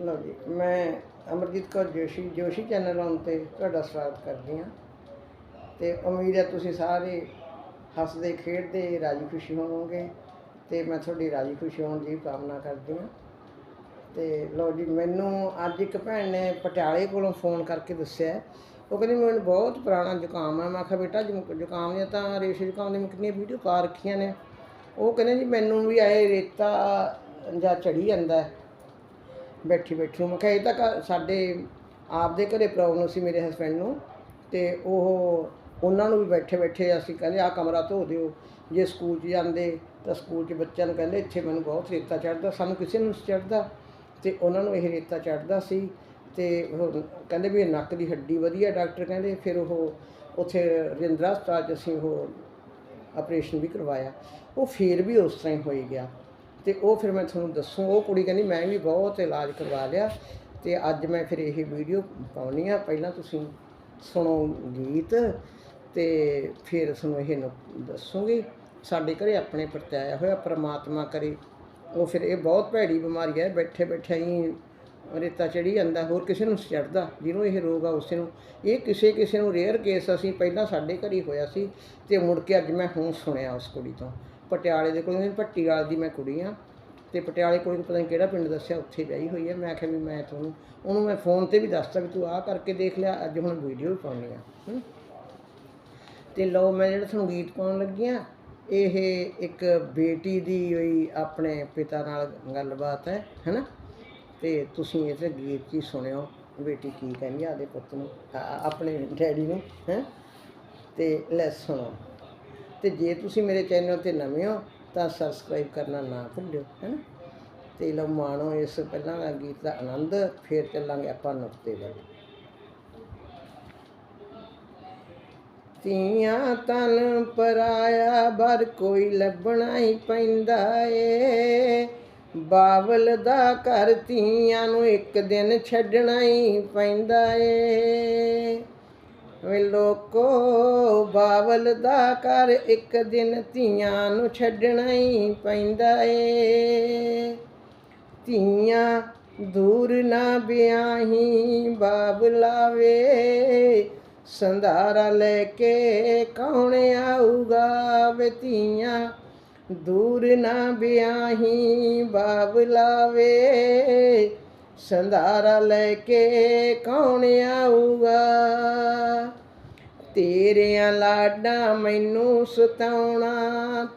ਲਓ ਜੀ, ਮੈਂ ਅਮਰਜੀਤ ਕੌਰ ਜੋਸ਼ੀ ਜੋਸ਼ੀ ਚੈਨਲ ਆਉਣ ਤੇ ਤੁਹਾਡਾ ਸਵਾਗਤ ਕਰਦੀ ਹਾਂ। ਤੇ ਉਮੀਦ ਹੈ ਤੁਸੀਂ ਸਾਰੇ ਹੱਸਦੇ, ਖੇਡਦੇ, ਰਾਜੀ ਖੁਸ਼ੀ ਹੋਵੋਗੇ ਤੇ ਮੈਂ ਤੁਹਾਡੀ ਰਾਜੀ ਖੁਸ਼ੀ ਹੋਣ ਦੀ ਕਾਮਨਾ ਕਰਦੀ ਹਾਂ। ਤੇ ਲਓ ਜੀ, ਮੈਨੂੰ ਅੱਜ ਇੱਕ ਭੈਣ ਨੇ ਪਟਿਆਲੇ ਕੋਲੋਂ ਫੋਨ ਕਰਕੇ ਦੱਸਿਆ ਉਹ ਕਹਿੰਦੀ, ਮੈਨੂੰ ਬਹੁਤ ਪੁਰਾਣਾ ਜ਼ੁਕਾਮ ਆ। ਮੈਂ ਆਖਿਆ ਬੇਟਾ ਜ਼ੁਕਾਮ ਦੀਆਂ ਤਾਂ ਰੇਸ਼ੇ ਜ਼ੁਕਾਮ ਦੀਆਂ ਮੈਂ ਕਿੰਨੀਆਂ ਵੀਡੀਓ ਪਾ ਰੱਖੀਆਂ ਨੇ। ਉਹ ਕਹਿੰਦੇ ਜੀ, ਮੈਨੂੰ ਵੀ ਆਏ ਰੇਤਾ ਜਾਂ ਚੜੀ ਜਾਂਦਾ ਬੈਠੀ ਬੈਠੀ ਨੂੰ ਮੈਂ ਕਿਹਾ, ਇਹ ਤਾਂ ਘਰ- ਸਾਡੇ ਆਪਦੇ ਘਰੇ ਪ੍ਰੋਬਲਮ ਸੀ ਮੇਰੇ ਹਸਬੰਡ ਨੂੰ ਤੇ ਉਹ ਉਹਨਾਂ ਨੂੰ ਵੀ ਬੈਠੇ ਬੈਠੇ ਅਸੀਂ ਕਹਿੰਦੇ ਆ ਕਮਰਾ ਧੋ ਦਿਓ, ਜੇ ਸਕੂਲ 'ਚ ਜਾਂਦੇ ਤਾਂ ਸਕੂਲ 'ਚ ਬੱਚਿਆਂ ਨੂੰ ਕਹਿੰਦੇ, ਇੱਥੇ ਮੈਨੂੰ ਬਹੁਤ ਰੇਤਾ ਚੜਦਾ ਸਾਨੂੰ ਕਿਸੇ ਨੂੰ ਚੜਦਾ ਤੇ ਉਹਨਾਂ ਨੂੰ ਇਹ ਰੇਤਾ ਚੜਦਾ ਸੀ ਤੇ ਉਹ ਕਹਿੰਦੇ ਵੀ ਇਹ ਨੱਕ ਦੀ ਹੱਡੀ ਵਧੀਆ ਡਾਕਟਰ ਕਹਿੰਦੇ, ਫਿਰ ਉਹ ਉੱਥੇ ਰਜਿੰਦਰਾ ਹਸਪਤਾਲ 'ਚ ਅਸੀਂ ਉਹ ਆਪਰੇਸ਼ਨ ਵੀ ਕਰਵਾਇਆ। ਉਹ ਫਿਰ ਵੀ ਉਸ ਤਰ੍ਹਾਂ ਹੀ ਹੋਈ ਗਿਆ। ਤੇ ਉਹ ਫਿਰ ਮੈਂ ਤੁਹਾਨੂੰ ਦੱਸੂ, ਉਹ ਕੁੜੀ ਕਹਿੰਦੀ ਮੈਂ ਵੀ ਬਹੁਤ ਇਲਾਜ ਕਰਵਾ ਲਿਆ ਤੇ ਅੱਜ ਮੈਂ ਫਿਰ ਇਹ ਵੀਡੀਓ ਪਾਉਣੀ ਆ, ਪਹਿਲਾਂ ਤੁਸੀਂ ਸੁਣੋ ਗੀਤ ਤੇ ਫਿਰ ਤੁਹਾਨੂੰ ਇਹ ਨ- ਦੱਸੂਗੀ। ਸਾਡੇ ਘਰੇ ਆਪਣੇ ਪਰਤਾਇਆ ਹੋਇਆ, ਪ੍ਰਮਾਤਮਾ ਕਰੇ। ਉਹ ਫਿਰ ਇਹ ਬਹੁਤ ਭੈੜੀ ਬਿਮਾਰੀ ਹੈ ਬੈਠੇ ਬੈਠੇ ਹੀ ਰੇਤਾ ਚੜੀ ਜਾਂਦਾ, ਹੋਰ ਕਿਸੇ ਨੂੰ ਚੜਦਾ ਜਿਹਨੂੰ ਇਹ ਰੋਗ ਆ ਉਸੇ ਨੂੰ। ਇਹ ਕਿਸੇ ਕਿਸੇ ਨੂੰ ਰੇਅਰ ਕੇਸ ਅਸੀਂ ਪਹਿਲਾਂ ਸਾਡੇ ਘਰ ਹੀ ਹੋਇਆ ਸੀ ਤੇ ਮੁੜ ਕੇ ਅੱਜ ਮੈਂ ਹੁਣ ਸੁਣਿਆ ਉਸ ਕੁੜੀ ਤੋਂ। ਪਟਿਆਲੇ ਦੇ ਕੋਲ ਭੱਟੀ ਵਾਲ ਦੀ ਮੈਂ ਕੁੜੀ ਆ, ਤੇ ਪਟਿਆਲੇ ਕੋਲ ਪਤਾ ਨਹੀਂ ਕਿਹੜਾ ਪਿੰਡ ਦੱਸਿਆ, ਉੱਥੇ ਵਿਆਹੀ ਹੋਈ ਹੈ ਮੈਂ ਆਖਿਆ ਵੀ ਮੈਂ ਤੁਹਾਨੂੰ, ਉਹਨੂੰ ਮੈਂ ਫੋਨ ਤੇ ਵੀ ਦੱਸਤਾ ਵੀ ਤੂੰ ਆਹ ਕਰਕੇ ਦੇਖ ਲਿਆ, ਅੱਜ ਹੁਣ ਵੀਡੀਓ ਵੀ ਪਾਉਣੀ ਆ। ਹਮ। ਤੇ ਲਓ, ਮੈਂ ਜਿਹੜਾ ਤੁਹਾਨੂੰ ਗੀਤ ਪਾਉਣ ਲੱਗੀ ਆ, ਇਹ ਇੱਕ ਬੇਟੀ ਦੀ ਹੋਈ ਆਪਣੇ ਪਿਤਾ ਨਾਲ ਗੱਲਬਾਤ ਹੈ, ਹੈਨਾ? ਤੇ ਤੁਸੀਂ ਇਹ ਗੀਤ 'ਚ ਹੀ ਸੁਣਿਓ, ਬੇਟੀ ਕੀ ਕਹਿੰਦੀ ਆ ਆਦੇ ਪੁੱਤ ਨੂੰ ਆਪਣੇ ਡੈਡੀ ਨੂੰ, ਹੈ? ਤੇ ਲੈ ਸੁਣੋ। ਤੇ ਜੇ ਤੁਸੀਂ ਮੇਰੇ ਚੈਨਲ ਤੇ ਨਵੇਂ ਹੋ, ਤਾਂ ਸਬਸਕ੍ਰਾਈਬ ਕਰਨਾ ਨਾ ਭੁੱਲਿਓ, ਹੈਨਾ? ਤੇ ਲਓ ਮਾਣੋ ਇਸ ਪਹਿਲਾਂ ਦਾ ਗੀਤ ਦਾ ਆਨੰਦ, ਫਿਰ ਚੱਲਾਂਗੇ ਆਪਾਂ ਨੁਕਤੇ ਵੱਲ। ਤੀਆਂ ਤਨ ਪਰਾਇਆ, ਬਰ ਕੋਈ ਲੱਭਣਾ ਹੀ ਪੈਂਦਾ ਏ। ਬਾਵਲ ਦਾ ਘਰ ਤੀਆਂ ਨੂੰ ਇੱਕ ਦਿਨ ਛੱਡਣਾ ਹੀ ਪੈਂਦਾ ਏ। ਵੇ ਲੋਕੋ, ਬਾਵਲ ਦਾ ਘਰ ਇੱਕ ਦਿਨ ਧੀਆਂ ਨੂੰ ਛੱਡਣਾ ਹੀ ਪੈਂਦਾ ਏ। ਧੀਆਂ ਦੂਰ ਨਾ ਬਿਆਹੀ ਬਾਬਲਾ ਵੇ ਸੰਧਾਰਾ ਲੈ ਕੇ ਕੌਣ ਆਊਗਾ ਵੇ ਧੀਆਂ? ਦੂਰ ਨਾ ਬਿਆਹੀ ਬਾਬਲਾ ਵੇ ਸੰਧਾਰਾ ਲੈ ਕੇ ਕੌਣ ਆਊਗਾ? ਤੇਰਿਆਂ ਲਾਡਾਂ ਮੈਨੂੰ ਸਤਾਉਣਾ,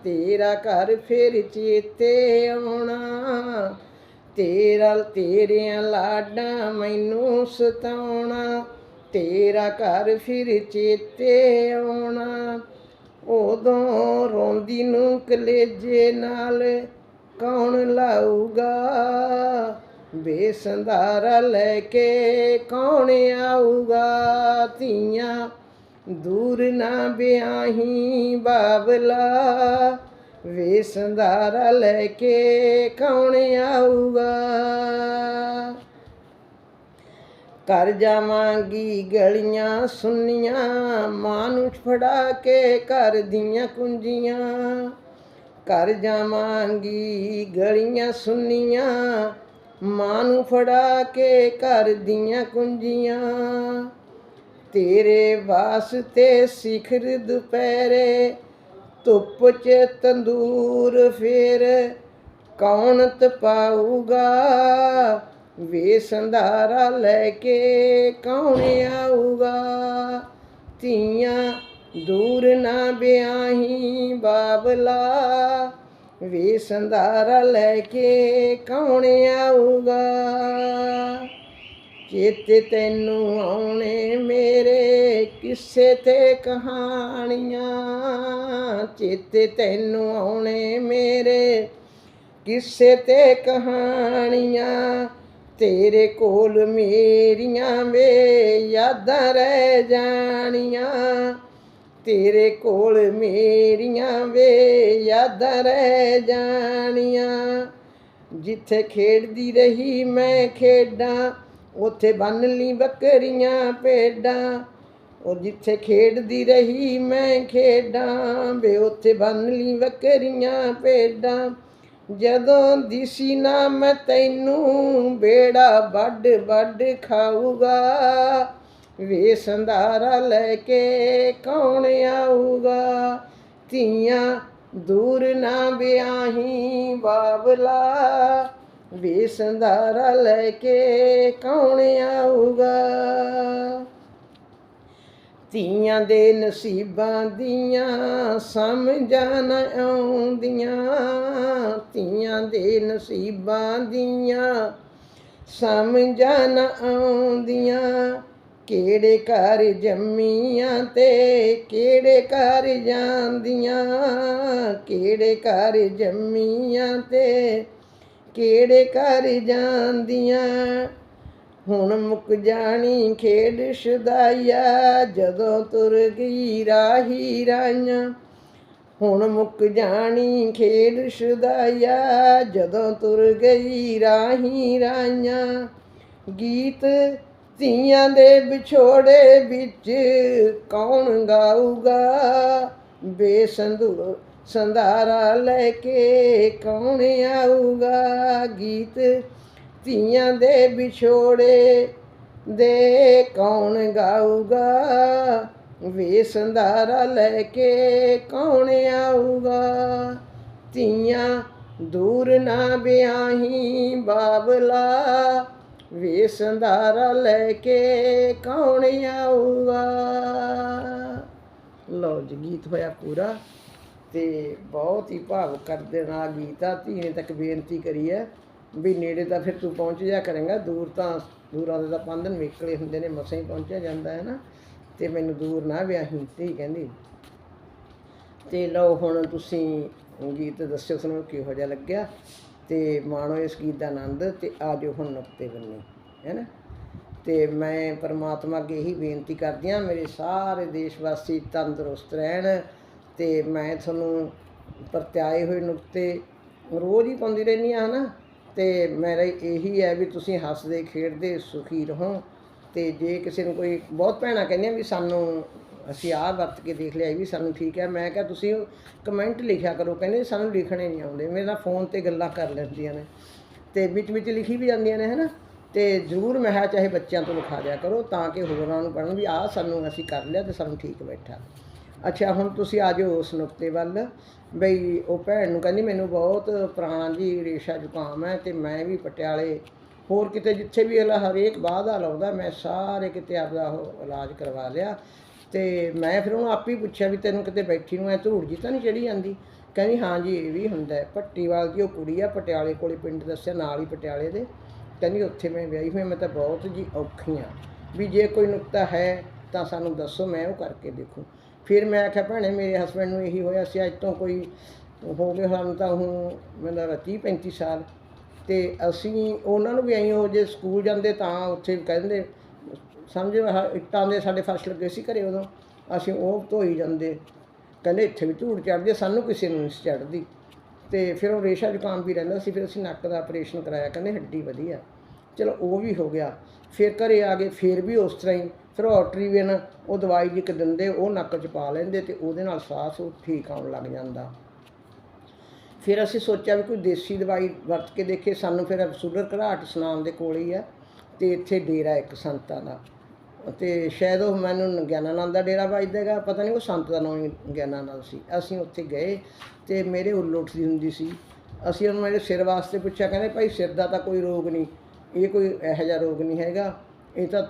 ਤੇਰਾ ਘਰ ਫਿਰ ਚੇਤੇ ਆਉਣਾ। ਤੇਰਾ, ਤੇਰਿਆਂ ਲਾਡਾਂ ਮੈਨੂੰ ਸਤਾਉਣਾ, ਤੇਰਾ ਘਰ ਫਿਰ ਚੇਤੇ ਆਉਣਾ। ਉਦੋਂ ਰੋਂਦੀ ਨੂੰ ਕਲੇਜੇ ਨਾਲ ਕੌਣ ਲਾਊਗਾ? ਬੇਸੰਧਾਰਾ ਲੈ ਕੇ ਕੌਣ ਆਊਗਾ ਧੀਆਂ? ਦੂਰ ਨਾ ਬਿਆਹੀ ਬਾਬਲਾ। ਵੇ ਲੈ ਕੇ ਕੌਣ ਆਊਗਾ? ਕਰ ਜਾਵਾਂਗੀ ਗਲੀਆਂ ਸੁੰਨੀਆਂ, ਮਾਂ ਨੂੰ ਫੜਾ ਕੇ ਘਰ ਦੀਆਂ ਕੁੰਜੀਆਂ। ਕਰ ਜਾਵਾਂਗੀ ਗਲੀਆਂ ਸੁੰਨੀਆਂ ਮਾਂ ਨੂੰ ਫੜਾ ਕੇ ਘਰ ਦੀਆਂ ਕੁੰਜੀਆਂ। ਤੇਰੇ ਵਾਸਤੇ ਸਿਖਰ ਦੁਪਹਿਰੇ ਧੁੱਪ 'ਚ ਤੰਦੂਰ ਫੇਰ ਕੌਣ ਤਪਾਊਗਾ? ਵੇ ਸੰਧਾਰਾ ਲੈ ਕੇ ਕੌਣ ਆਊਗਾ? ਧੀਆਂ ਦੂਰ ਨਾ ਬਿਆਹੀ ਬਾਬਲਾ। ਵੇ ਸੰਧਾਰਾ ਲੈ ਕੇ ਕੌਣ ਆਊਗਾ? ਚੇਤੇ ਤੈਨੂੰ ਆਉਣੇ ਮੇਰੇ ਕਿਸੇ ਤੇ ਕਹਾਣੀਆਂ। ਚੇਤੇ ਤੈਨੂੰ ਆਉਣੇ ਮੇਰੇ ਕਿਸੇ ਤੇ ਕਹਾਣੀਆਂ। ਤੇਰੇ ਕੋਲ ਮੇਰੀਆਂ ਵੇ ਯਾਦਾਂ ਰਹਿ ਜਾਣੀਆਂ। ਤੇਰੇ ਕੋਲ ਮੇਰੀਆਂ ਵੇ ਯਾਦਾਂ ਰਹਿ ਜਾਣੀਆਂ। ਜਿੱਥੇ ਖੇਡਦੀ ਰਹੀ ਮੈਂ ਖੇਡਾਂ, ਉੱਥੇ ਬੰਨ ਲਈ ਬੱਕਰੀਆਂ ਭੇਡਾਂ। ਉਹ ਜਿੱਥੇ ਖੇਡਦੀ ਰਹੀ ਮੈਂ ਖੇਡਾਂ, ਵੇ ਉੱਥੇ ਬੰਨ ਲਈ ਬੱਕਰੀਆਂ ਭੇਡਾਂ। ਜਦੋਂ ਦਿਸੀ ਨਾ ਮੈਂ ਤੈਨੂੰ, ਬੇੜਾ ਵੱਡ ਵੱਡ ਖਾਊਗਾ। ਵੇ ਸੰਧਾਰਾ ਲੈ ਕੇ ਕੌਣ ਆਊਗਾ? ਧੀਆਂ ਦੂਰ ਨਾ ਵਿਆਹੀ ਬਾਬਲਾ। ਵੇ ਸੰਧਾਰਾ ਲੈ ਕੇ ਕੌਣ ਆਊਗਾ? ਧੀਆਂ ਦੇ ਨਸੀਬਾਂ ਦੀਆਂ ਸਮਝਾਂ ਨਾ ਆਉਂਦੀਆਂ। ਧੀਆਂ ਦੇ ਨਸੀਬਾਂ ਦੀਆਂ ਸਮਝਾਂ ਨਾ ਆਉਂਦੀਆਂ। ਕਿਹੜੇ ਘਰ ਜੰਮੀਆਂ ਤੇ ਕਿਹੜੇ ਘਰ ਜਾਂਦੀਆਂ? ਕਿਹੜੇ ਘਰ ਜੰਮੀਆਂ ਤੇ ਕਿਹੜੇ ਘਰ ਜਾਂਦੀਆਂ? ਹੁਣ ਮੁੱਕ ਜਾਣੀ ਖੇਡ ਸ਼ਦਾਇਆ ਜਦੋਂ ਤੁਰ ਗਈ ਰਾਹੀ ਰਾਈਆਂ। ਹੁਣ ਮੁੱਕ ਜਾਣੀ ਖੇਡ ਸ਼ਦਾਇਆ ਜਦੋਂ ਤੁਰ ਗਈ ਰਾਹੀ ਰਾਈਆਂ। ਗੀਤ ਧੀਆਂ ਦੇ ਵਿਛੋੜੇ ਵਿੱਚ ਕੌਣ ਗਾਊਗਾ? ਬੇਸੰਦੂ ਸੰਧਾਰਾ ਲੈ ਕੇ ਕੌਣ ਆਊਗਾ? ਗੀਤ ਧੀਆਂ ਦੇ ਵਿਛੋੜੇ ਦੇ ਕੌਣ ਗਾਊਗਾ? ਵੇ ਸੰਧਾਰਾ ਲੈ ਕੇ ਕੌਣ ਆਊਗਾ? ਧੀਆਂ ਦੂਰ ਨਾ ਬਿਆਹੀ ਬਾਬਲਾ ਵੇ ਸੰਧਾਰਾ ਲੈ ਕੇ ਕੌਣ ਆਊਗਾ? ਲਓ ਜੀ, ਗੀਤ ਹੋਇਆ ਪੂਰਾ ਤੇ ਬਹੁਤ ਹੀ ਭਾਵ ਕਰ ਦੇਣਾ ਗੀਤ ਆ। ਧੀ ਤੱਕ ਬੇਨਤੀ ਕਰੀ ਹੈ ਵੀ ਨੇੜੇ ਤਾਂ ਫਿਰ ਤੂੰ ਪਹੁੰਚ ਜਾ ਕਰੇਗਾ। ਦੂਰ ਤਾਂ ਦੂਰਾਂ ਦੇ ਤਾਂ ਪੰਦਨ ਵਿਕਲੇ ਹੁੰਦੇ ਨੇ, ਮਸਾਂ ਹੀ ਪਹੁੰਚਿਆ ਜਾਂਦਾ ਹੈ ਨਾ। ਤੇ ਮੈਨੂੰ ਦੂਰ ਨਾ ਵਿਆਹੀ ਧੀ ਕਹਿੰਦੀ। ਤੇ ਲਓ ਹੁਣ ਤੁਸੀਂ ਗੀਤ ਦੱਸਿਓ ਤੁਹਾਨੂੰ ਕਿਹੋ ਜਿਹਾ ਲੱਗਿਆ। ਤੇ ਮਾਣੋ ਇਸ ਗੀਤ ਦਾ ਆਨੰਦ ਤੇ ਆਜੋ ਹੁਣ ਨੁਕਤੇ ਬੰਨੇ, ਹੈ ਨਾ? ਤੇ ਮੈਂ ਪਰਮਾਤਮਾ ਅੱਗੇ ਇਹੀ ਬੇਨਤੀ ਕਰਦੀ ਹਾਂ, ਮੇਰੇ ਸਾਰੇ ਦੇਸ਼ ਵਾਸੀ ਤੰਦਰੁਸਤ ਰਹਿਣ ਤੇ ਮੈਂ ਤੁਹਾਨੂੰ ਪਰਤਿਆਏ ਹੋਏ ਨੁਕਤੇ ਰੋਜ਼ ਹੀ ਪਾਉਂਦੀ ਰਹਿੰਦੀ ਹਾਂ, ਹਨਾ? ਤੇ ਮੇਰਾ ਇਹੀ ਹੈ ਵੀ ਤੁਸੀਂ ਹੱਸਦੇ, ਖੇਡਦੇ, ਸੁਖੀ ਰਹੋ ਤੇ ਜੇ ਕਿਸੇ ਨੂੰ ਕੋਈ ਬਹੁਤ ਭੈਣਾਂ ਕਹਿੰਦੀਆਂ ਵੀ ਸਾਨੂੰ ਅਸੀਂ ਆਹ ਵਰਤ ਕੇ ਦੇਖ ਲਿਆ, ਇਹ ਵੀ ਸਾਨੂੰ ਠੀਕ ਹੈ। ਮੈਂ ਕਿਹਾ, ਤੁਸੀਂ ਕਮੈਂਟ ਲਿਖਿਆ ਕਰੋ। ਕਹਿੰਦੇ, ਸਾਨੂੰ ਲਿਖਣੇ ਨਹੀਂ ਆਉਂਦੇ। ਮੇਰੇ ਨਾਲ ਫੋਨ ਤੇ ਗੱਲਾਂ ਕਰ ਲੈਂਦੀਆਂ ਨੇ। ਤੇ ਵਿੱਚ ਵਿੱਚ ਲਿਖੀ ਵੀ ਜਾਂਦੀਆਂ ਨੇ, ਹਨਾ? ਤੇ ਜ਼ਰੂਰ ਮੈਂ ਕਿਹਾ, ਚਾਹੇ ਬੱਚਿਆਂ ਤੋਂ ਲਿਖਾ ਦਿਆ ਕਰੋ ਤਾਂ ਕਿ ਹੋਰਾਂ ਨੂੰ ਪੜਨ ਵੀ ਆਹ ਸਾਨੂੰ ਅਸੀਂ ਕਰ ਲਿਆ ਤੇ ਸਾਨੂੰ ਠੀਕ ਬੈਠਾ। ਅੱਛਾ, ਹੁਣ ਤੁਸੀਂ ਆ ਜਾਓ ਉਸ ਨੁਕਤੇ ਵੱਲ। ਬਈ, ਉਹ ਭੈਣ ਨੂੰ ਕਹਿੰਦੀ, ਮੈਨੂੰ ਬਹੁਤ ਪੁਰਾਣਾ ਜੀ ਰੇਸ਼ਾ ਜ਼ੁਕਾਮ ਹੈ ਤੇ ਮੈਂ ਵੀ ਪਟਿਆਲੇ, ਹੋਰ ਕਿਤੇ ਜਿੱਥੇ ਵੀ ਅਲਾ ਹਰੇਕ ਬਾਅਦ ਦਾ ਲਾਉਂਦਾ, ਮੈਂ ਸਾਰੇ ਕਿਤੇ ਆਪਦਾ ਉਹ ਇਲਾਜ ਕਰਵਾ ਲਿਆ। ਤੇ ਮੈਂ ਫਿਰ ਉਹਨੂੰ ਆਪ ਹੀ ਪੁੱਛਿਆ ਵੀ ਤੈਨੂੰ ਕਿਤੇ ਬੈਠੀ ਨੂੰ ਐ ਧੂੜ ਜੀ ਤਾਂ ਨਹੀਂ ਚੜੀ ਜਾਂਦੀ? ਕਹਿੰਦੀ, ਹਾਂ ਜੀ, ਇਹ ਵੀ ਹੁੰਦਾ ਹੈ। ਪੱਟੀਵਾਲ ਦੀ ਉਹ ਕੁੜੀ ਆ ਪਟਿਆਲੇ ਕੋਲੇ ਪਿੰਡ ਦੱਸਿਆ, ਨਾਲ ਹੀ ਪਟਿਆਲੇ ਦੇ। ਕਹਿੰਦੀ, ਉੱਥੇ ਮੈਂ ਵਿਆਹੀ ਹੋਈ ਮੈਂ ਤਾਂ ਬਹੁਤ ਜੀ ਔਖੀ ਆ ਵੀ ਜੇ ਕੋਈ ਨੁਕਤਾ ਹੈ, ਤਾਂ ਸਾਨੂੰ ਦੱਸੋ, ਮੈਂ ਉਹ ਕਰਕੇ ਦੇਖੂ। ਫਿਰ ਮੈਂ ਆਖਿਆ, ਭੈਣੇ, ਮੇਰੇ ਹਸਬੰਡ ਨੂੰ ਇਹੀ ਹੋਇਆ ਸੀ, ਅੱਜ ਤੋਂ ਕੋਈ ਹੋ ਗਏ ਸਾਨੂੰ ਤਾਂ ਹੁਣ ਮੈਨੂੰ ਲੱਗਦਾ 30 35 ਸਾਲ। ਤੇ ਅਸੀਂ ਉਹਨਾਂ ਨੂੰ ਵੀ ਐਂ ਹੋ ਜੇ ਸਕੂਲ ਜਾਂਦੇ ਤਾਂ ਉੱਥੇ ਕਹਿੰਦੇ ਸਮਝ ਆਹ ਇੱਟਾਂ ਦੇ ਸਾਡੇ ਫਰਸ਼ ਲੱਗੇ ਸੀ ਘਰੇ ਉਦੋਂ। ਅਸੀਂ ਉਹ ਧੋਈ ਜਾਂਦੇ। ਕਹਿੰਦੇ ਇੱਥੇ ਵੀ ਧੂੜ ਚੜਦੀ ਸਾਨੂੰ ਕਿਸੇ ਨੂੰ ਨਹੀਂ ਸੀ ਚੜਦੀ ਤੇ ਫਿਰ ਉਹ ਰੇਸ਼ਾ ਜ਼ੁਕਾਮ ਵੀ ਰਹਿੰਦਾ ਸੀ, ਫਿਰ ਅਸੀਂ ਨੱਕ ਦਾ ਆਪਰੇਸ਼ਨ ਕਰਾਇਆ, ਕਹਿੰਦੇ ਹੱਡੀ ਵਧੀਆ। ਚਲੋ, ਉਹ ਵੀ ਹੋ ਗਿਆ। ਫਿਰ ਘਰੇ ਆ ਗਏ ਫਿਰ ਵੀ ਉਸ ਤਰ੍ਹਾਂ ਹੀ, ਫਿਰ ਉਹ ਆਟਰੀਵਨ ਉਹ ਦਵਾਈ ਜੀ ਇੱਕ ਦਿੰਦੇ, ਉਹ ਨੱਕ 'ਚ ਪਾ ਲੈਂਦੇ ਤੇ ਉਹਦੇ ਨਾਲ ਸਾਹ ਉਹ ਠੀਕ ਆਉਣ ਲੱਗ ਜਾਂਦਾ। ਫਿਰ ਅਸੀਂ ਸੋਚਿਆ ਵੀ ਕੋਈ ਦੇਸੀ ਦਵਾਈ ਵਰਤ ਕੇ ਦੇਖੇ ਸਾਨੂੰ ਫਿਰ ਸੁਗਰ ਘਰਾਟ ਸਨਾਮ ਦੇ ਕੋਲ ਹੀ ਆ ਤੇ ਇੱਥੇ ਡੇਰਾ ਇੱਕ ਸੰਤਾਂ ਦਾ। ਤੇ ਸ਼ਾਇਦ ਉਹ ਮੈਨੂੰ ਗਿਆਨਾਨੰਦ ਦਾ ਡੇਰਾ ਵੱਜਦਾਗਾ ਪਤਾ ਨਹੀਂ ਉਹ ਸੰਤ ਦਾ ਨਾਮ ਹੀ ਗਿਆਨਾਨੰਦ ਸੀ। ਅਸੀਂ ਉੱਥੇ ਗਏ ਤੇ ਮੇਰੇ ਉੱਲ ਉੱਠਦੀ ਹੁੰਦੀ ਸੀ। ਅਸੀਂ ਉਹਨੂੰ ਮੇਰੇ ਸਿਰ ਵਾਸਤੇ ਪੁੱਛਿਆ, ਕਹਿੰਦੇ ਭਾਈ ਸਿਰ ਦਾ ਤਾਂ ਕੋਈ ਰੋਗ ਨਹੀਂ, ਇਹ ਕੋਈ ਇਹੋ ਜਿਹਾ ਰੋਗ ਨਹੀਂ ਹੈਗਾ। ਇਹ ਤਾਂ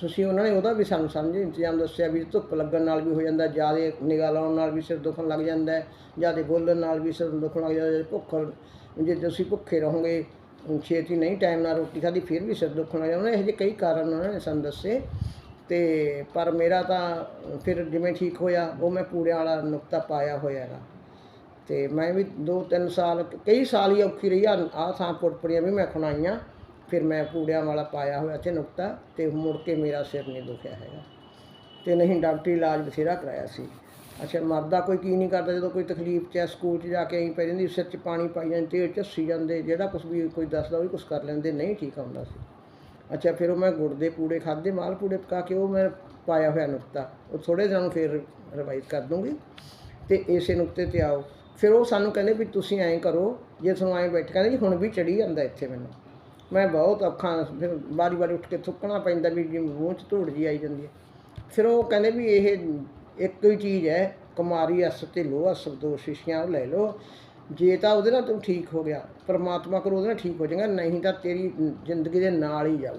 ਤੁਸੀਂ ਉਹਨਾਂ ਨੇ ਉਹਦਾ ਵੀ ਸਾਨੂੰ ਸਮਝ, ਇੰਤਜ਼ਾਮ ਦੱਸਿਆ ਵੀ ਧੁੱਪ ਲੱਗਣ ਨਾਲ ਵੀ ਹੋ ਜਾਂਦਾ, ਜ਼ਿਆਦਾ ਨਿਗਾਹ ਲਾਉਣ ਨਾਲ ਵੀ ਸਿਰ ਦੁਖਣ ਲੱਗ ਜਾਂਦਾ, ਜ਼ਿਆਦਾ ਬੋਲਣ ਨਾਲ ਵੀ ਸਿਰ ਦੁਖਣ ਲੱਗ ਜਾਂਦਾ ਭੁੱਖ ਜੇ ਤੁਸੀਂ ਭੁੱਖੇ ਰਹੋਗੇ ਛੇਤੀ ਨਹੀਂ ਟਾਈਮ ਨਾਲ ਰੋਟੀ ਖਾਧੀ, ਫਿਰ ਵੀ ਸਿਰ ਦੁਖਣ ਲੱਗ ਜਾਂਦਾ ਇਹੋ ਜਿਹੇ ਕਈ ਕਾਰਨ ਉਹਨਾਂ ਨੇ ਸਾਨੂੰ ਦੱਸੇ। ਤੇ ਪਰ ਮੇਰਾ ਤਾਂ ਫਿਰ ਜਿਵੇਂ ਠੀਕ ਹੋਇਆ, ਉਹ ਮੈਂ ਪੂੜਿਆਂ ਵਾਲਾ ਨੁਕਤਾ ਪਾਇਆ ਹੋਇਆ ਹੈਗਾ। ਤੇ ਮੈਂ ਵੀ 2-3 ਸਾਲ, ਕਈ ਸਾਲ ਹੀ ਔਖੀ ਰਹੀ ਆ। ਆਹ ਥਾਂ ਪੁੜਪੜੀਆਂ ਵੀ ਮੈਂ ਖੁਣਾਈਆਂ, ਫਿਰ ਮੈਂ ਪੂੜਿਆਂ ਵਾਲਾ ਪਾਇਆ ਹੋਇਆ ਤੇ ਨੁਕਤਾ, ਤੇ ਮੁੜ ਕੇ ਮੇਰਾ ਸਿਰ ਨਹੀਂ ਦੁਖਿਆ ਹੈਗਾ। ਤੇ ਨਹੀਂ ਡਾਕਟਰੀ ਇਲਾਜ ਬਥੇਰਾ ਕਰਾਇਆ ਸੀ। ਅੱਛਾ, ਮਰਦਾ ਕੋਈ ਕੀ ਨਹੀਂ ਕਰਦਾ, ਜਦੋਂ ਕੋਈ ਤਕਲੀਫ 'ਚ ਹੈ ਸਕੂਲ 'ਚ ਜਾ ਕੇ ਆਈ ਪੈ ਜਾਂਦੀ, ਸਿਰ 'ਚ ਪਾਣੀ ਪਾਈ ਜਾਂਦੇ, ਤੇਲ ਝੱਸੀ ਜਾਂਦੇ, ਜਿਹੜਾ ਕੁਝ ਵੀ ਕੋਈ ਦੱਸਦਾ ਉਹ ਵੀ ਕੁਝ ਕਰ ਲੈਂਦੇ, ਨਹੀਂ ਠੀਕ ਆਉਂਦਾ ਸੀ। ਅੱਛਾ, ਫਿਰ ਉਹ ਮੈਂ ਗੁੜ ਦੇ ਪੂੜੇ ਖਾਦੇ ਮਾਲ ਪੂੜੇ ਪਕਾ ਕੇ ਉਹ ਮੈਂ ਪਾਇਆ ਹੋਇਆ ਨੁਕਤਾ, ਉਹ ਥੋੜੇ ਦਿਨਾਂ ਨੂੰ ਫਿਰ ਰਿਵਾਈਜ਼ ਕਰ ਦੂੰਗੀ ਤੇ ਇਸੇ ਨੁਕਤੇ ਤੇ ਆਓ। ਫਿਰ ਉਹ ਸਾਨੂੰ ਕਹਿੰਦੇ ਵੀ ਤੁਸੀਂ ਐਂ ਕਰੋ, ਜੇ ਤੁਹਾਨੂੰ ਐਂ ਬੈਠ ਕਹਿੰਦੇ ਜੀ ਹੁਣ ਵੀ ਚੜੀ ਜਾਂਦਾ ਇੱਥੇ ਮੈਨੂੰ। ਮੈਂ ਬਹੁਤ ਔਖਾ, ਫਿਰ ਵਾਰੀ ਵਾਰੀ ਉੱਠ ਕੇ ਥੁੱਕਣਾ ਪੈਂਦਾ ਵੀ ਮੂੰਹ 'ਚ ਧੂੜ ਜੀ ਆਈ ਜਾਂਦੀ ਹੈ। ਫਿਰ ਉਹ ਕਹਿੰਦੇ ਵੀ ਇਹ ਇੱਕੋ ਹੀ ਚੀਜ਼ ਹੈ, ਕੁਮਾਰੀ ਅਸ ਤੇ ਲੋਹ ਅਸ ਦੋ ਸ਼ੀਸ਼ੀਆਂ ਉਹ ਲੈ ਲਓ ਜੇ ਤਾਂ ਉਹਦੇ ਨਾਲ ਤੂੰ ਠੀਕ ਹੋ ਗਿਆ, ਪਰਮਾਤਮਾ ਕੋਲ ਉਹਦੇ ਨਾਲ ਠੀਕ ਹੋ ਜਾਏਗਾ, ਨਹੀਂ ਤਾਂ ਤੇਰੀ ਜ਼ਿੰਦਗੀ ਦੇ ਨਾਲ ਹੀ ਜਾਊ,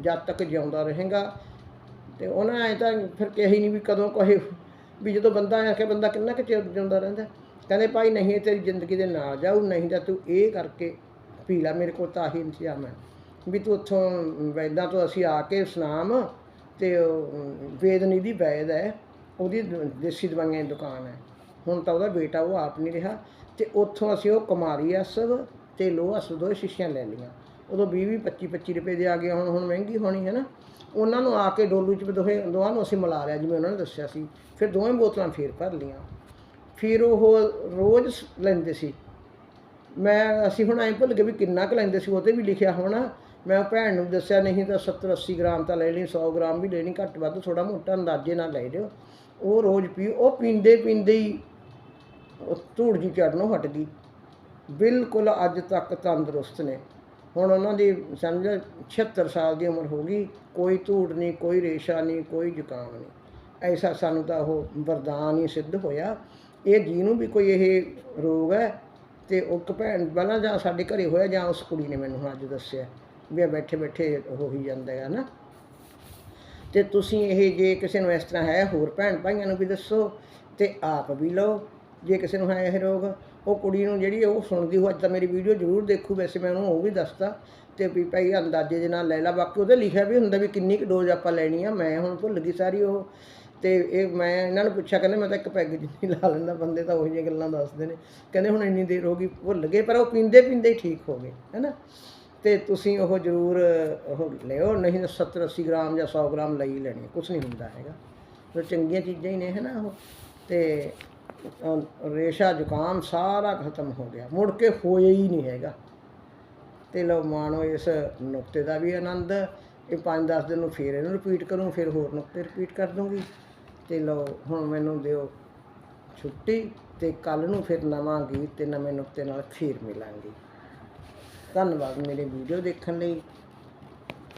ਜਦ ਤੱਕ ਜਿਉਂਦਾ ਰਹੇਗਾ। ਤੇ ਉਹਨਾਂ ਐ ਤਾਂ ਫਿਰ ਕਹੀ ਨਹੀਂ ਵੀ ਕਦੋਂ ਕਹੇ, ਵੀ ਜਦੋਂ ਬੰਦਾ ਆ ਕੇ ਬੰਦਾ ਕਿੰਨਾ ਕੁ ਚਿਰ ਜਿਉਂਦਾ ਰਹਿੰਦਾ। ਕਹਿੰਦੇ ਭਾਈ ਨਹੀਂ, ਇਹ ਤੇਰੀ ਜ਼ਿੰਦਗੀ ਦੇ ਨਾਲ ਜਾਊ, ਨਹੀਂ ਤਾਂ ਤੂੰ ਇਹ ਕਰਕੇ ਪੀ ਲੈ, ਮੇਰੇ ਕੋਲ ਤਾਂ ਆਹੀ ਇੰਤਜ਼ਾਮ ਹੈ। ਵੀ ਤੂੰ ਉੱਥੋਂ ਵੈਦਾਂ ਤੋਂ ਅਸੀਂ ਆ ਕੇ ਸੁਨਾਮ, ਤੇ ਵੇਦਨੀ ਵੇਦ ਵੈਦ ਹੈ। ਉਹਦੀ ਦ- ਦੇਸੀ ਦਵਾਈਆਂ ਦੀ ਦੁਕਾਨ ਹੈ। ਹੁਣ ਤਾਂ ਉਹਦਾ ਬੇਟਾ ਉਹ ਆਪ ਨਹੀਂ ਰਿਹਾ ਤੇ ਉੱਥੋਂ ਅਸੀਂ ਉਹ ਕੁਮਾਰੀ ਅਸਵ ਤੇ ਲੋਹ ਅਸਵ ਦੋ ਸ਼ੀਸ਼ੀਆਂ ਲੈ ਲਈਆਂ। ਉਦੋਂ 20 20 25 25 ਰੁਪਏ ਦੇ ਆ ਗਏ, ਹੁਣ ਹੁਣ ਮਹਿੰਗੀ ਹੋਣੀ ਹੈ ਨਾ। ਉਹਨਾਂ ਨੂੰ ਆ ਕੇ ਡੋਲੂ ਚ ਦੋਹੇ, ਦੋਵਾਂ ਨੂੰ ਅਸੀਂ ਮਿਲਾ ਲਿਆ ਜਿਵੇਂ ਉਹਨਾਂ ਨੇ ਦੱਸਿਆ ਸੀ। ਫਿਰ ਦੋਵੇਂ ਬੋਤਲਾਂ ਫੇਰ ਭਰ ਲਈਆਂ। ਫਿਰ ਉਹ ਰੋਜ਼ ਸ- ਲੈਂਦੇ ਸੀ। ਮੈਂ, ਅਸੀਂ ਹੁਣ ਐਂ ਭੁੱਲ ਗਏ ਵੀ ਕਿੰਨਾ ਕੁ ਲੈਂਦੇ ਸੀ ਉਹ 'ਤੇ ਵੀ ਲਿਖਿਆ ਹੋਣਾ। ਮੈਂ ਉਹ ਭੈਣ ਨੂੰ ਦੱਸਿਆ, ਨਹੀਂ ਤਾਂ 70 80 ਗ੍ਰਾਮ ਤਾਂ ਲੈ ਲਈ 100 ਗ੍ਰਾਮ ਵੀ ਲੈਣੀ, ਘੱਟ ਵੱਧ ਥੋੜਾ ਮੋਟਾ ਅੰਦਾਜ਼ੇ ਨਾਲ ਲੈ ਲਿਓ। ਉਹ ਰੋਜ਼ ਪੀ, ਉਹ ਪੀਂਦੇ ਪੀਂਦੇ ਹੀ ਉਹ ਧੂੜ ਜੀ ਚੜਨੋਂ ਹਟ ਗਈ ਬਿਲਕੁਲ ਅੱਜ ਤੱਕ ਤੰਦਰੁਸਤ ਨੇ। ਹੁਣ ਉਹਨਾਂ ਦੀ ਸਮਝ 76 ਸਾਲ ਦੀ ਉਮਰ ਹੋ ਗਈ, ਕੋਈ ਧੂੜ ਨਹੀਂ, ਕੋਈ ਰੇਸ਼ਾ ਨਹੀਂ, ਕੋਈ ਜ਼ੁਕਾਮ ਨਹੀਂ। ਐਸਾ ਸਾਨੂੰ ਤਾਂ ਉਹ ਵਰਦਾਨ ਹੀ ਸਿੱਧ ਹੋਇਆ। ਇਹ ਜੀ ਨੂੰ ਵੀ ਕੋਈ ਇਹ ਰੋਗ ਹੈ ਤੇ ਉਹ ਇੱਕ ਭੈਣ ਪਹਿਲਾਂ ਜਾਂ ਸਾਡੇ ਘਰੇ ਹੋਇਆ ਜਾਂ ਉਸ ਕੁੜੀ ਨੇ ਮੈਨੂੰ ਹੁਣ ਅੱਜ ਦੱਸਿਆ ਵੀ ਬੈਠੇ ਬੈਠੇ ਹੋ ਹੀ ਜਾਂਦਾ ਹੈ ਨਾ। ਤੇ ਤੁਸੀਂ ਇਹ ਜੇ ਕਿਸੇ ਨੂੰ ਇਸ ਤਰ੍ਹਾਂ ਹੈ, ਹੋਰ ਭੈਣ ਭਾਈਆਂ ਨੂੰ ਵੀ ਦੱਸੋ ਤੇ ਆਪ ਵੀ ਲਓ। ਜੇ ਕਿਸੇ ਨੂੰ ਹੈ ਇਹ ਰੋਗ, ਉਹ ਕੁੜੀ ਨੂੰ ਜਿਹੜੀ ਉਹ ਸੁਣਦੀ ਹੋ ਅੱਜ ਤਾਂ ਮੇਰੀ ਵੀਡੀਓ ਜ਼ਰੂਰ ਦੇਖੂ, ਵੈਸੇ ਮੈਂ ਉਹਨੂੰ ਉਹ ਵੀ ਦੱਸਦਾ ਤੇ ਵੀ ਭਾਈ ਅੰਦਾਜ਼ੇ ਦੇ ਨਾਲ ਲੈ ਲਾ। ਬਾਕੀ ਉਹਦੇ ਲਿਖਿਆ ਵੀ ਹੁੰਦਾ ਵੀ ਕਿੰਨੀ ਕੁ ਡੋਜ਼ ਆਪਾਂ ਲੈਣੀ ਆ, ਮੈਂ ਹੁਣ ਭੁੱਲ ਗਈ ਸਾਰੀ ਉਹ। ਤੇ ਇਹ ਮੈਂ ਇਹਨਾਂ ਨੂੰ ਪੁੱਛਿਆ, ਕਹਿੰਦੇ ਮੈਂ ਤਾਂ ਇੱਕ ਪੈਗ ਜਿੰਨੀ ਲਾ ਲੈਂਦਾ, ਬੰਦੇ ਤਾਂ ਉਹੋ ਜਿਹੀਆਂ ਗੱਲਾਂ ਦੱਸਦੇ ਨੇ। ਕਹਿੰਦੇ ਹੁਣ ਇੰਨੀ ਦੇਰ ਹੋ ਗਈ, ਭੁੱਲ ਗਏ, ਪਰ ਉਹ ਪੀਂਦੇ ਪੀਂਦੇ ਹੀ ਠੀਕ ਹੋ ਗਏ ਹੈਨਾ ਤੇ ਤੁਸੀਂ ਉਹ ਜ਼ਰੂਰ, ਉਹ ਲਿਓ, ਨਹੀਂ ਤਾਂ 70 80 ਗ੍ਰਾਮ ਜਾਂ 100 ਗ੍ਰਾਮ ਲਈ ਲੈਣੀ ਕੁਝ ਨਹੀਂ ਹੁੰਦਾ ਹੈਗਾ। ਉਹ ਚੰਗੀਆਂ ਚੀਜ਼ਾਂ ਹੀ ਨੇ ਹੈ ਨਾ ਉਹ। ਤੇ ਰੇਸ਼ਾ ਜ਼ੁਕਾਮ ਸਾਰਾ ਖਤਮ ਹੋ ਗਿਆ। ਮੁੜ ਕੇ ਹੋਇਆ ਹੀ ਨਹੀਂ ਹੈਗਾ। ਤੇ ਲਓ, ਮਾਣੋ ਇਸ ਨੁਕਤੇ ਦਾ ਵੀ ਆਨੰਦ, ਇਹ 5-10 ਦਿਨ ਨੂੰ ਫੇਰ ਇਹਨੂੰ ਰਿਪੀਟ ਕਰੂੰ, ਫਿਰ ਹੋਰ ਨੁਕਤੇ ਰਿਪੀਟ ਕਰ ਦੂੰਗੀ। ਤੇ ਲਓ, ਹੁਣ ਮੈਨੂੰ ਦਿਓ ਛੁੱਟੀ, ਤੇ ਕੱਲ ਨੂੰ ਫਿਰ ਨਵਾਂ ਗੀਤ ਤੇ ਨਵੇਂ ਨੁਕਤੇ ਨਾਲ ਫੇਰ ਮਿਲਾਂਗੇ। ਧੰਨਵਾਦ ਮੇਰੇ ਵੀਡੀਓ ਦੇਖਣ ਲਈ।